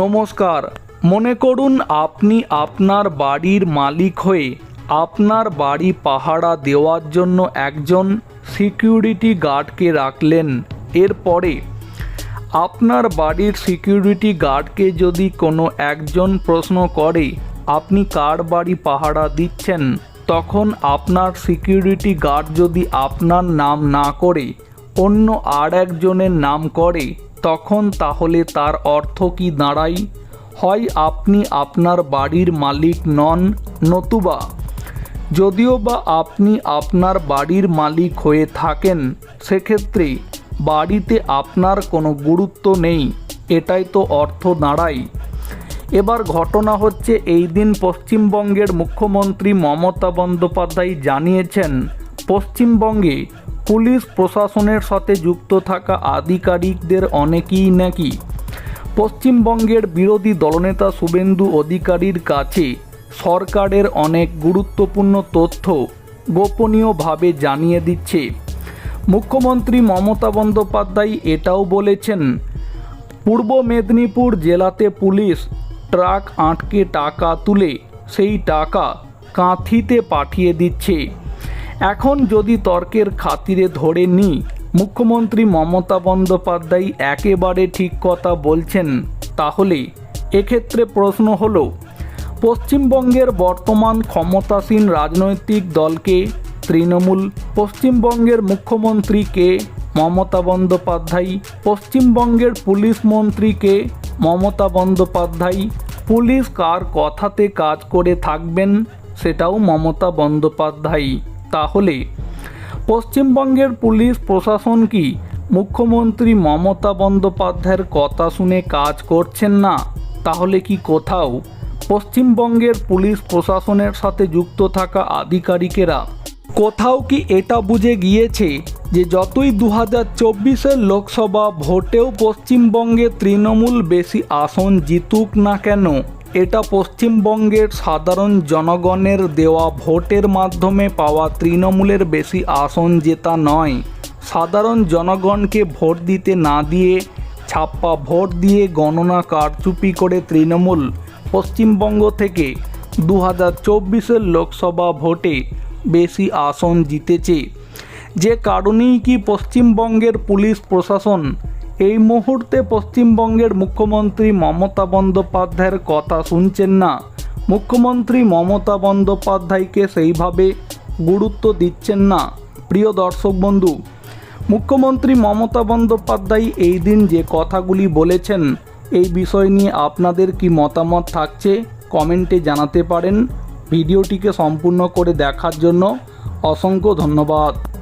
নমস্কার। মনে করুন আপনি আপনার বাড়ির মালিক হয়ে আপনার বাড়ি পাহারা দেওয়ার জন্য একজন সিকিউরিটি গার্ডকে রাখলেন। এরপরে আপনার বাড়ির সিকিউরিটি গার্ডকে যদি কোনো একজন প্রশ্ন করে, আপনি কার বাড়ি পাহারা দিচ্ছেন? তখন আপনার সিকিউরিটি গার্ড যদি আপনার নাম না করে, অন্য আর একজনের নাম করে তখন তাহলে তার অর্থ কি দাঁড়ায় হয় আপনি আপনার বাড়ির মালিক নন, নতুবা। যদিও বা আপনি আপনার বাড়ির মালিক হয়ে থাকেন, সেক্ষেত্রে বাড়িতে আপনার কোনো গুরুত্ব নেই, এটাই তো অর্থ দাঁড়ায় এবার ঘটনা হচ্ছে, এই দিন পশ্চিমবঙ্গের মুখ্যমন্ত্রী মমতা বন্দ্যোপাধ্যায় জানিয়েছেন, পশ্চিমবঙ্গে পুলিশ প্রশাসনের সাথে যুক্ত থাকা আধিকারিকদের অনেকেই নাকি পশ্চিমবঙ্গের বিরোধী দলনেতা শুভেন্দু অধিকারীর কাছে সরকারের অনেক গুরুত্বপূর্ণ তথ্য গোপনীয়ভাবে জানিয়ে দিচ্ছে। মুখ্যমন্ত্রী মমতা বন্দ্যোপাধ্যায় এটাও বলেছেন, পূর্ব মেদিনীপুর জেলাতে পুলিশ ট্রাক আটকে টাকা তুলে সেই টাকা কাঁথিতে পাঠিয়ে দিচ্ছে। এখন যদি তর্কের খাতিরে ধরে নিই মুখ্যমন্ত্রী মমতা বন্দ্যোপাধ্যায় একেবারে ঠিক কথা বলছেন, তাহলে এক্ষেত্রে প্রশ্ন হল, পশ্চিমবঙ্গের বর্তমান ক্ষমতাসীন রাজনৈতিক দলকে তৃণমূল, পশ্চিমবঙ্গের মুখ্যমন্ত্রীকে মমতা বন্দ্যোপাধ্যায়, পশ্চিমবঙ্গের পুলিশ মন্ত্রীকে মমতা বন্দ্যোপাধ্যায়, পুলিশ কার কথাতে কাজ করে থাকবেন, সেটাও মমতা বন্দ্যোপাধ্যায়। তাহলে পশ্চিমবঙ্গের পুলিশ প্রশাসন কি মুখ্যমন্ত্রী মমতা বন্দ্যোপাধ্যায়ের কথা শুনে কাজ করছেন না? তাহলে কি কোথাও পশ্চিমবঙ্গের পুলিশ প্রশাসনের সাথে যুক্ত থাকা আধিকারিকেরা কোথাও কি এটা বুঝে গিয়েছে যে যতই দু হাজার চব্বিশের লোকসভা ভোটেও পশ্চিমবঙ্গে তৃণমূল বেশি আসন জিতুক না কেন এটা পশ্চিমবঙ্গের সাধারণ জনগণের দেওয়া ভোটের মাধ্যমে পাওয়া তৃণমূলের বেশি আসন জেতা নয়। সাধারণ জনগণকে ভোট দিতে না দিয়ে ছাপ্পা ভোট দিয়ে গণনা কারচুপি করে তৃণমূল। পশ্চিমবঙ্গ থেকে দু হাজার চব্বিশের লোকসভা ভোটে বেশি আসন জিতেছে। যে কারণেই কি পশ্চিমবঙ্গের পুলিশ প্রশাসন এই মুহূর্তে পশ্চিমবঙ্গের মুখ্যমন্ত্রী মমতা বন্দ্যোপাধ্যায়ের কথা শুনছেন না। মুখ্যমন্ত্রী মমতা বন্দ্যোপাধ্যায়কে সেইভাবে গুরুত্ব দিচ্ছেন না। প্রিয় দর্শক বন্ধু, মুখ্যমন্ত্রী মমতা বন্দ্যোপাধ্যায় এই দিন যে কথাগুলি বলেছেন, এই বিষয় নিয়ে আপনাদের কি মতামত থাকছে কমেন্টে জানাতে পারেন। ভিডিওটিকে সম্পূর্ণ করে দেখার জন্য অসংখ্য ধন্যবাদ।